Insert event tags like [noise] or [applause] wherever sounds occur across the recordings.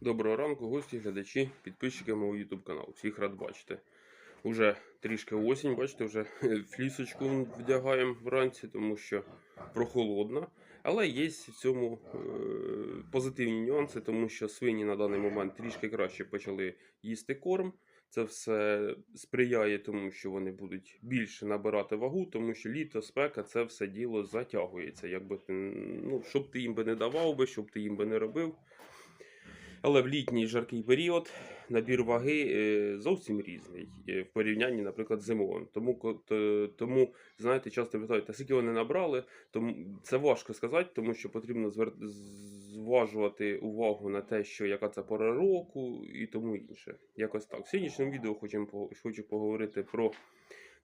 Доброго ранку, гості, глядачі, підписчики мого YouTube каналу. Всіх рад бачити. Уже трішки осінь, бачите, вже [laughs] флісочку вдягаємо вранці, тому що прохолодно. Але є в цьому е, позитивні нюанси, тому що свині на даний момент трішки краще почали їсти корм. Це все сприяє тому, що вони будуть більше набирати вагу, тому що літо, спека, це все діло затягується. Якби ти, ну, щоб ти їм би не давав би, щоб ти їм би не робив. Але в літній жаркий період набір ваги е, зовсім різний е, в порівнянні, наприклад, з зимовим. Тому, тому знаєте, часто питають, а скільки вони набрали, тому це важко сказати, тому що потрібно звер- зважувати увагу на те, що яка це пора року і тому інше. Якось так. В сьогоднішньому відео хочемо хочу поговорити про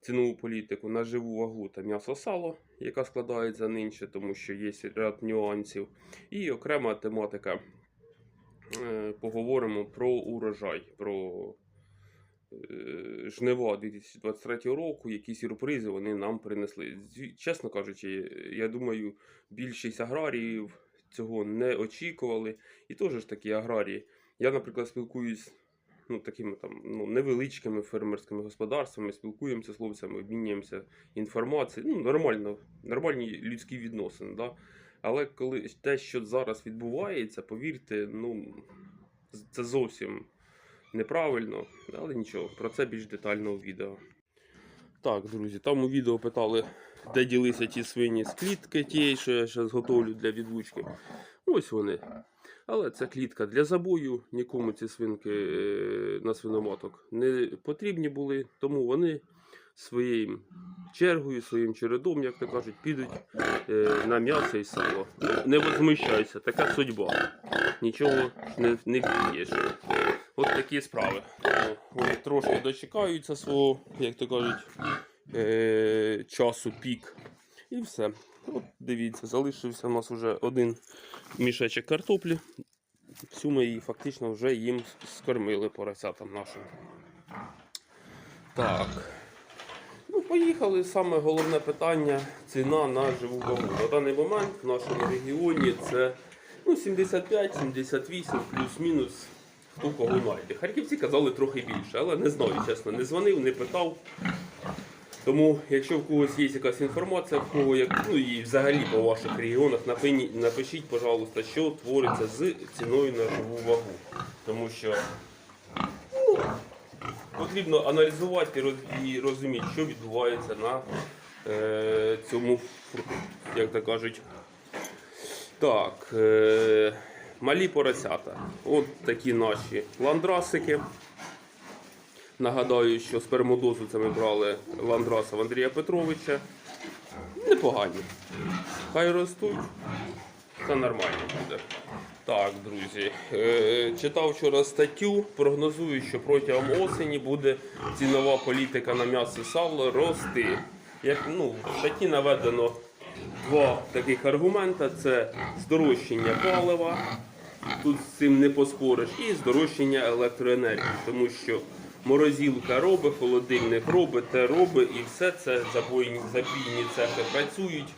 цінову політику на живу вагу та м'ясо сало, яка складається нинче, тому що є ряд нюансів. І окрема тематика поговоримо про урожай, про е, жнива 2023 року, які сюрпризи вони нам принесли. Чесно кажучи, я думаю, більшість аграріїв цього не очікували. І теж ж такі аграрії. Я, наприклад, спілкуюсь ну, такими там ну, невеличкими фермерськими господарствами, спілкуємося з хлопцями, обмінюємося інформацією. Ну, нормально, нормальні людські відносини. Да? Але коли те, що зараз відбувається, повірте, ну це зовсім неправильно, але нічого, про це більш детально у відео. Так, друзі, там у відео питали, де ділися ті свині з клітки, тієї, що я зараз готовлю для відлучки. Ось вони. Але це клітка для забою, нікому ці свинки е, на свиноматок не потрібні були, тому вони своєю чергою, своїм чередом, як то кажуть, підуть е, на м'ясо і сало. Не возмущайся, така судьба. Нічого не, не вдієш. От такі справи. Вони трошки дочекаються свого, як то кажуть, е, часу пік. І все. От дивіться, залишився у нас вже один мішечок картоплі. Всю ми її фактично вже їм скормили поросятам нашим. Так. Поїхали. Саме головне питання ціна на живу вагу. На даний момент в нашому регіоні це ну, 75-78 плюс-мінус. Хто кого знайде. Харківці казали трохи більше, але не знаю, чесно, не дзвонив, не питав. Тому, якщо в когось є якась інформація, в кого як, ну і взагалі по ваших регіонах, напишіть, пожалуйста, що твориться з ціною на живу вагу. Тому що потрібно аналізувати і розуміти, що відбувається на е, цьому, як то кажуть. Так, е, малі поросята. От такі наші ландрасики. Нагадаю, що спермодозу це ми брали ландраса Андрія Петровича. Непогані. Хай ростуть. Це нормально буде. Так, друзі. Е, читав вчора статтю. Прогнозую, що протягом осені буде цінова політика на м'ясо сало рости. Як ну, в статті наведено два таких аргумента: це здорожчання палива, тут з цим не поспориш, і здорожчання електроенергії, тому що морозилка робить, холодильник робить, те робить, і все це забійні цехи працюють.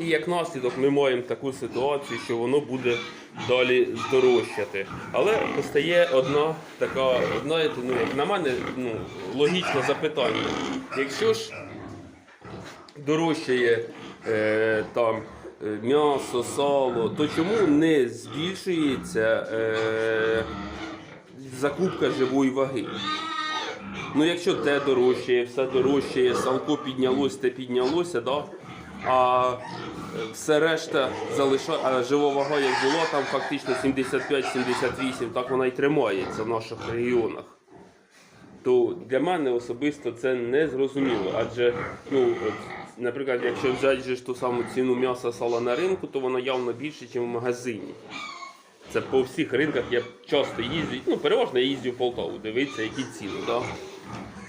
І як наслідок ми маємо таку ситуацію, що воно буде далі здорожчати. Але постає одна така, знаєте, ну як на мене, ну, логічне запитання. Якщо ж дорожчає е, там е, м'ясо, сало, то чому не збільшується е, закупка живої ваги? Ну, якщо те дорожчає, все дорожчає, салко піднялось, те піднялося, да? А е, все решта залишає, а жива вага як була, там фактично 75-78, так вона і тримається в наших регіонах то для мене особисто це не зрозуміло. Адже, ну, наприклад, якщо взяти ж ту саму ціну м'яса сала на ринку, то вона явно більше, ніж в магазині. Це по всіх ринках я часто їздю, ну переважно я їздю в Полтаву, дивитися, які ціни. Да?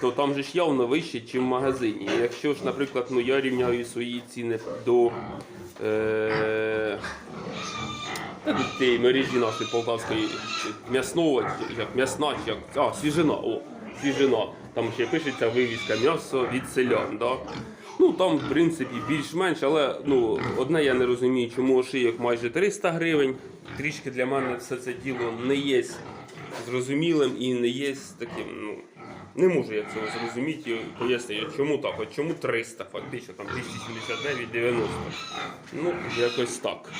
То там же ж явно вище, ніж в магазині. Якщо ж, наприклад, ну, я рівняю свої ціни до е, тієї мережі нашої полтавської м'ясного, як м'ясна, як а, свіжина, о, свіжина. Там ще пишеться вивізка м'ясо від селян. Да? Ну там, в принципі, більш-менш, але ну, одне я не розумію, чому ошийок майже 300 гривень. Трішки для мене все це діло не є зрозумілим і не є таким. ну, Не можу я цього зрозуміти і пояснюю, чому так, от чому 300, фактично, там 1079,90. Ну, якось так.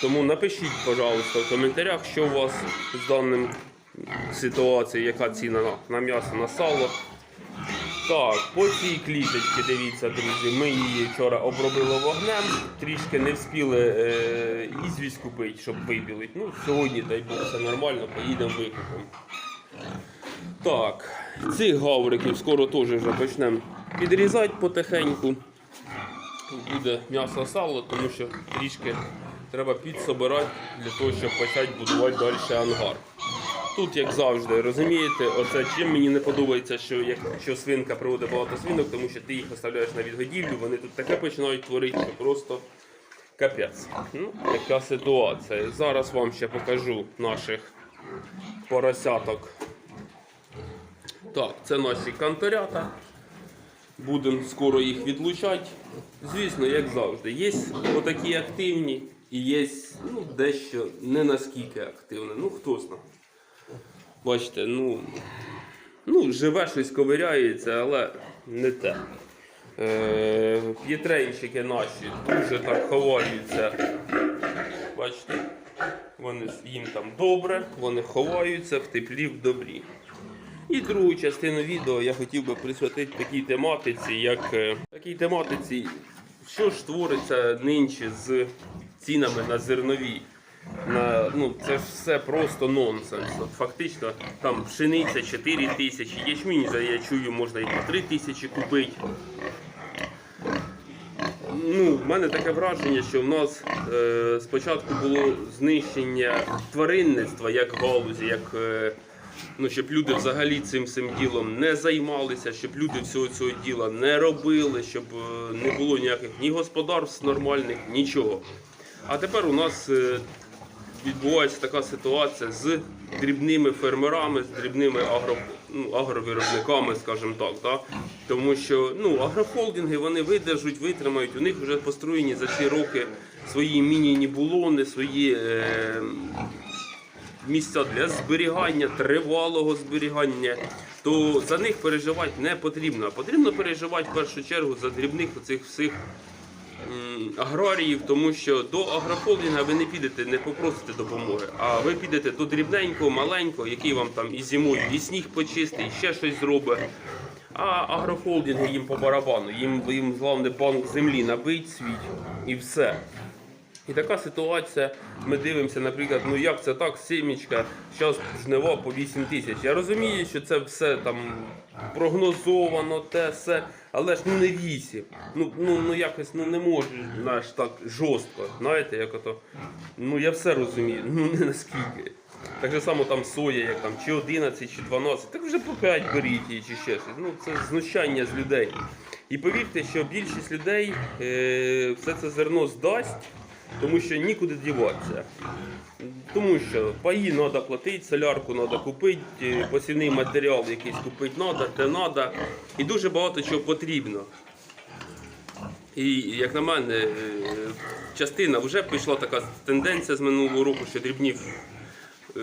Тому напишіть, пожалуйста, в коментарях, що у вас з даним ситуацією, яка ціна на, на м'ясо, на сало. Так, по цій кліточці, дивіться, друзі, ми її вчора обробили вогнем, трішки не встигли е, ізвість купити, щоб вибілити. Ну, сьогодні, дай Бог, все нормально, поїдемо викупимо. Так, цих гавриків скоро теж вже почнемо підрізати потихеньку. Буде м'ясо сало, тому що трішки треба підсобирати для того, щоб почати будувати далі ангар. Тут, як завжди, розумієте, оце чим мені не подобається, що якщо свинка приводить багато свинок, тому що ти їх оставляєш на відгодівлю, вони тут таке починають творити, що просто капець. Ну, така ситуація. Зараз вам ще покажу наших поросяток. Так, це наші канторята. Будемо скоро їх відлучати. Звісно, як завжди, є отакі активні і є ну, дещо не наскільки активне. Ну, хто знає. Бачите, ну, ну живе щось ковиряється, але не те. Е, п'єтренчики наші дуже так ховаються. Бачите, вони їм там добре, вони ховаються в теплі, в добрі. І другу частину відео я хотів би присвятити такій тематиці, як е, такій тематиці, що ж твориться нинче з цінами на зернові. На, ну, це ж все просто нонсенс. От фактично там пшениця 4 тисячі, ячмінь, я чую, можна і по 3 тисячі купити. Ну, в мене таке враження, що в нас е, спочатку було знищення тваринництва як галузі, як е, ну, щоб люди взагалі цим всім ділом не займалися, щоб люди всього цього діла не робили, щоб е, не було ніяких ні господарств нормальних, нічого. А тепер у нас е, відбувається така ситуація з дрібними фермерами, з дрібними агро, ну, агровиробниками, скажімо так. Да? Тому що ну, агрохолдинги вони видержуть, витримають, у них вже построєні за ці роки свої міні-нібулони, свої. Е, місця для зберігання, тривалого зберігання, то за них переживати не потрібно. Потрібно переживати в першу чергу за дрібних оцих всіх аграріїв, тому що до агрохолдинга ви не підете, не попросите допомоги, а ви підете до дрібненького, маленького, який вам там і зимою і сніг почистить, і ще щось зробить. А агрохолдинги їм по барабану, їм, їм головне банк землі набить свій і все. І така ситуація, ми дивимося, наприклад, ну як це так, сімічка, зараз жнива по 8 тисяч. Я розумію, що це все там прогнозовано, те все, але ж ну не 8. Ну, ну, ну якось ну, не може наш так жорстко. Знаєте, як ото. Ну я все розумію, ну не наскільки. Так же само там соя, як там чи 11, чи 12, так вже по 5 беріть її, чи ще щось. Ну це знущання з людей. І повірте, що більшість людей е, все це зерно здасть тому що нікуди діватися. Тому що паї треба платити, солярку треба купити, е, посівний матеріал якийсь купити треба, те треба. І дуже багато чого потрібно. І як на мене, е, частина вже пішла така тенденція з минулого року, що дрібні е,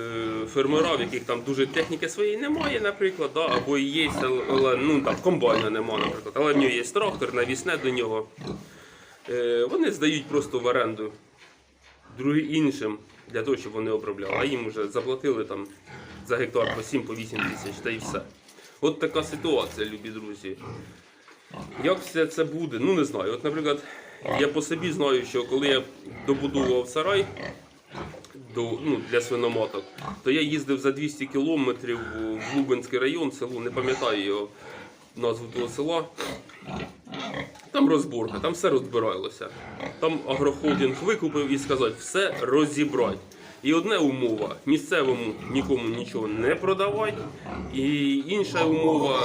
фермера, в яких там дуже техніки своєї немає, наприклад, да, або є, але ну, там, комбайна немає, наприклад, але в нього є трактор, навісне до нього. Е, Вони здають просто в оренду іншим для того, щоб вони обробляли. А їм вже заплатили там за гектар по 7 по 8 тисяч та і все. От така ситуація, любі друзі. Як все це буде? Ну не знаю. От, наприклад, я по собі знаю, що коли я добудував сарай до, ну, для свиноматок, то я їздив за 200 кілометрів в Лубенський район, село, не пам'ятаю його назву того села. Розборка, там все розбиралося. Там агрохолдинг викупив і сказав, все розібрати. І одна умова місцевому нікому нічого не продавати. І інша умова,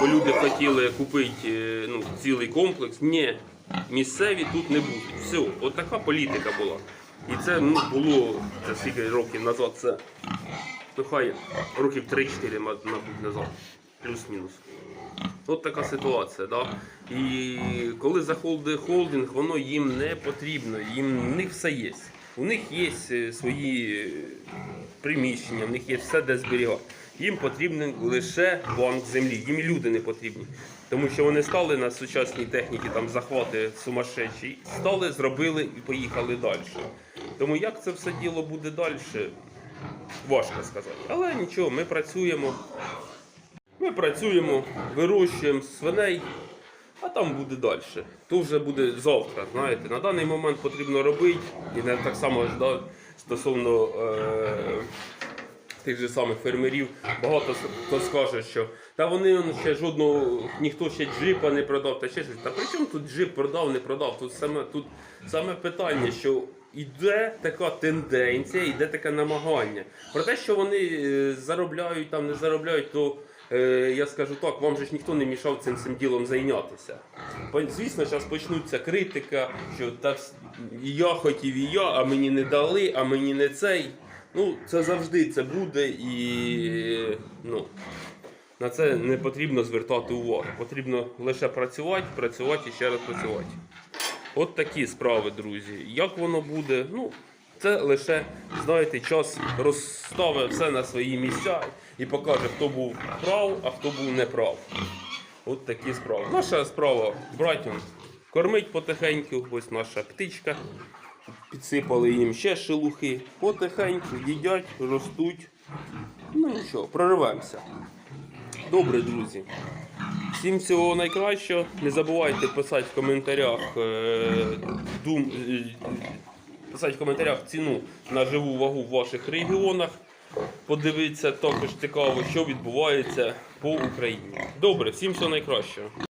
бо люди хотіли купити е, ну, цілий комплекс. Ні, місцеві тут не будуть. Все, от така політика була. І це ну, було це скільки років назад. Це ну хай років 3-4, мабуть, назад, плюс-мінус. От така ситуація. Да? І коли заходить холдинг, воно їм не потрібно, їм в них все є. У них є е, свої е, приміщення, в них є все, де зберігати. Їм потрібен лише банк землі. Їм люди не потрібні. Тому що вони стали на сучасній техніці там захвати сумасшедші, стали, зробили і поїхали далі. Тому як це все діло буде далі, важко сказати. Але нічого, ми працюємо. Ми працюємо, вирощуємо свиней, а там буде далі. То вже буде завтра. Знаєте, на даний момент потрібно робити, і так само стосовно е, тих же самих фермерів, багато хто скаже, що та вони ще жодного, ніхто ще джипа не продав, та ще щось. Та при чому тут джип продав, не продав? Тут саме тут саме питання, що іде така тенденція, іде таке намагання. Про те, що вони е, заробляють там, не заробляють, то я скажу так, вам же ж ніхто не мішав цим цим ділом зайнятися. Звісно, зараз почнуться критика, що та і я хотів, і я, а мені не дали, а мені не цей. Ну, це завжди це буде і ну, на це не потрібно звертати увагу. Потрібно лише працювати, працювати і ще раз працювати. От такі справи, друзі. Як воно буде? Ну, це лише, знаєте, час розставить все на свої місця і покаже, хто був прав, а хто був не прав. От такі справи. Наша справа братям кормить потихеньку, ось наша птичка. Підсипали їм ще шелухи. Потихеньку їдять, ростуть. Ну нічого, прориваємося. Добре, друзі. Всім всього найкращого. Не забувайте писати в коментарях е, дум, е, писати в коментарях ціну на живу вагу в ваших регіонах. Подивитися також цікаво, що відбувається по Україні. Добре, всім всього найкращого.